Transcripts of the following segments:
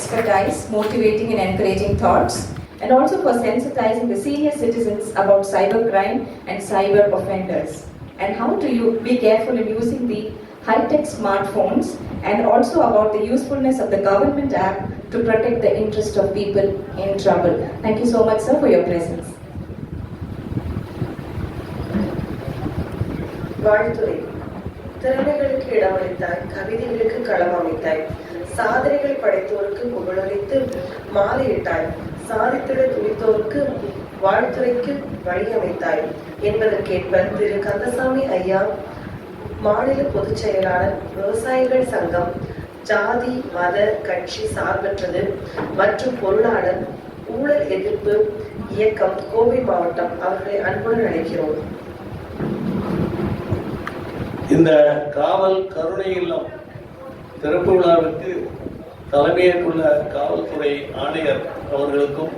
expertise, motivating and encouraging thoughts, and also for sensitizing the senior citizens about cybercrime and cyber offenders, and how to you be careful in using the high-tech smartphones, and also about the usefulness of the government app to protect the interest of people in trouble. Thank you so much, sir, for your presence. வாழ்த்துறை திறமைகளுக்கு இடமளித்தாய் கவிதைகளுக்கு களம் அமைத்தாய் சாதனைகள் படைத்தோருக்கு புகழளித்து மாலையிட்டாய் சாதித்திட துணித்தோருக்கு வாழ்த்துறைக்கு வழியமைத்தாய் என்பதற்கேற்ப திரு. கந்தசாமி ஐயா மாநில பொதுச் செயலாளர் விவசாயிகள் சங்கம் ஜாதி மத கட்சி சார்பற்றது மற்றும் பொருளாளர் ஊழல் எதிர்ப்பு இயக்கம் கோவை மாவட்டம் அவர்களை அன்புடன் அழைக்கிறோம். இந்த காவல் கருணை இல்லம் திறப்பு விழாவிற்கு தலைமையேற்றுள்ள காவல்துறை ஆணையர் அவர்களுக்கும்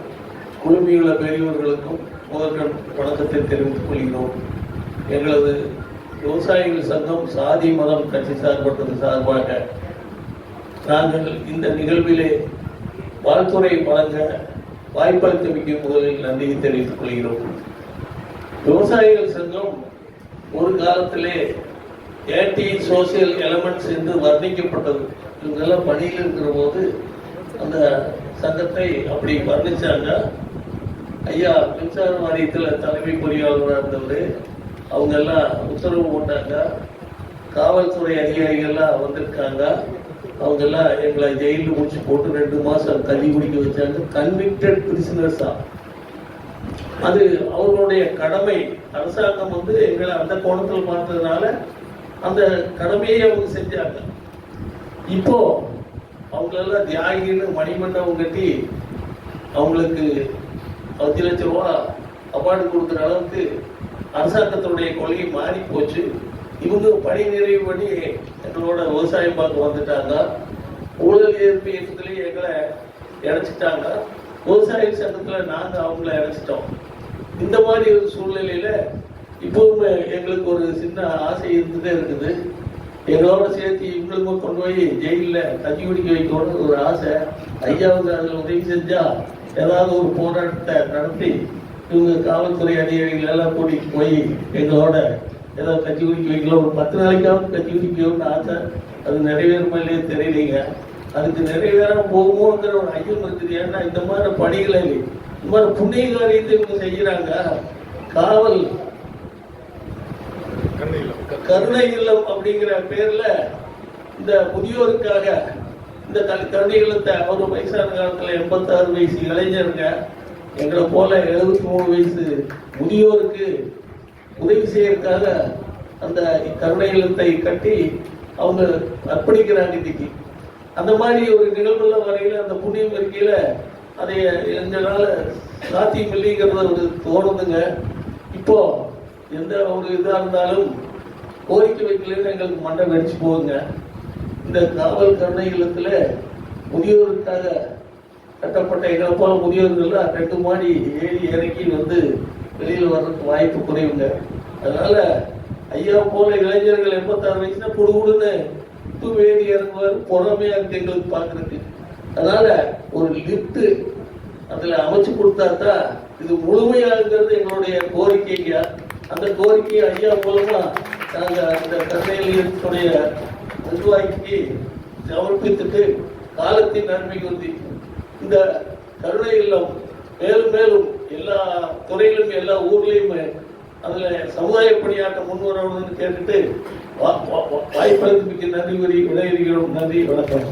குழுமியுள்ள பெரியோர்களுக்கும் முதற்கண் வணக்கத்தை தெரிவித்துக் கொள்கிறோம். எங்களது விவசாயிகள் சங்கம் சாதி மதம் கட்சி சார்பட்டது சார்பாக நாங்கள் இந்த நிகழ்விலே வாழ்த்துறை வழங்க வாய்ப்பளித்தமைக்கு முதலில் நன்றியை தெரிவித்துக் கொள்கிறோம். விவசாயிகள் சங்கம் ஒரு காலத்திலே ஏடி சோசியல் எலமெண்ட்ஸ் என்று வர்ணிக்கப்பட்டது. இவங்கெல்லாம் பணியில் இருக்கிற போது அந்த சங்கத்தை அப்படி வர்ணிச்சாங்க. ஐயா மின்சார வாரியத்தில் தலைமை பொறியாளராக இருந்தவர். அவங்க எல்லாம் உத்தரவு போட்டாங்க. காவல்துறை அதிகாரிகள்லாம் வந்திருக்காங்க. அவங்க எல்லாம் எங்களை ஜெயிலில் முடிச்சு போட்டு ரெண்டு மாசம் தள்ளி குடிக்க வச்சாங்க. கன்விக்டட் பிரிசினர்ஸா அது அவர்களுடைய கடமை. அரசாங்கம் வந்து எங்களை அந்த கோணத்தில் பார்த்ததுனால அந்த கடமையை அவங்க செஞ்சாங்க. இப்போ அவங்களெல்லாம் தியாகின்னு மணிமண்டபம் கட்டி அவங்களுக்கு பத்து லட்சம் ரூபா அவார்டு கொடுக்குற அளவுக்கு அரசாங்கத்தினுடைய கொள்கை மாறி போச்சு. இவங்க பணி நிறைவு பண்ணி எங்களோட விவசாயம் பார்க்க வந்துட்டாங்க. ஊழல் எதிர்ப்பு இயக்கத்திலேயே எங்களை இணைச்சிட்டாங்க. விவசாய சங்கத்தில் நாங்கள் அவங்கள இணைச்சிட்டோம். இந்த மாதிரி ஒரு சூழ்நிலையில் இப்போவும் எங்களுக்கு ஒரு ஆசை இருந்துட்டே இருக்குது. எங்களோட சேர்த்து இவங்களுக்கும் கொண்டு போய் ஜெயிலில் தச்சி குடிக்க வைக்கணும்னு ஒரு ஆசை. ஐயாவுக்கு அதில் உதவி செஞ்சா ஏதாவது ஒரு போராட்டத்தை நடத்தி இவங்க காவல்துறை அதிகாரிகள் எல்லாம் கூட்டிகிட்டு போய் எங்களோட ஏதாவது கட்சி குடிக்க வைக்கலாம் ஒரு பத்து நாளைக்காவது கட்சி குடிக்கணும்னு ஆசை. அது நிறைவேறுமா இல்லையே தெரியலைங்க. அதுக்கு நிறைவேறாம போகுமோங்கிற ஒரு ஐயம் இருக்குது. ஏன்னா இந்த மாதிரி பணிகளை இந்த மாதிரி புண்ணிய காரியத்தை இவங்க செய்கிறாங்க காவல் கருணை இல்லம் அப்படிங்கிற பேர்ல இந்த முதியோருக்காக இந்த கல்- கருணை இல்லத்தை அவர் வயசான காலத்துல எண்பத்தாறு வயசு இளைஞருங்க. எங்களை போல எழுபத்தி மூணு வயசு முதியோருக்கு உதவி செய்யறதுக்காக அந்த கருணை இல்லத்தை கட்டி அவங்க அர்ப்பணிக்கிறாங்க இன்னைக்கு. அந்த மாதிரி ஒரு நிகழ்வுல வரையில அந்த புண்ணியம் இருக்கையில அதை எங்களால சாத்தியம் இல்லைங்கிறத ஒரு தோணுதுங்க. இப்போ எந்த ஒரு இதாக இருந்தாலும் கோரிக்கை வைக்கலன்னு எங்களுக்கு மண்டை வெடிச்சு போகுங்க இந்த காவல் கருணை இல்லத்துல முதியோருக்காக கட்டப்பட்ட எங்களை போல முதியோர்கள் ரெண்டு மாடி ஏறி இறக்கி வந்து வெளியில் வர்றதுக்கு வாய்ப்பு குறைவுங்க. அதனால ஐயா போல இளைஞர்கள் எண்பத்தாறு வயசுல குடுகுடுன்னு உப்பு வேடி இறங்குவார் பொறாமையா இருக்கு எங்களுக்கு பாக்குறதுக்கு. அதனால ஒரு லிப்ட் அதுல அமைச்சு கொடுத்தா தான் இது முழுமையாகிறது எங்களுடைய கோரிக்கைங்க. அந்த கோரிக்கையை ஐயா மூலமா நாங்கள் அந்த கருணையிலுடைய நிர்வாகிக்கு சமர்ப்பித்துட்டு காலத்தின் நன்மை வந்து இந்த கருணை இல்லம் மேலும் மேலும் எல்லா துறையிலும் எல்லா ஊர்லயும் அதுல சமுதாய பணியாற்ற முன்வரணும்னு கேட்டுட்டு வா- வாய்ப்பளித்து மிக்க நன்றி கூறி விடையறிகிறோம் நன்றி வணக்கம்.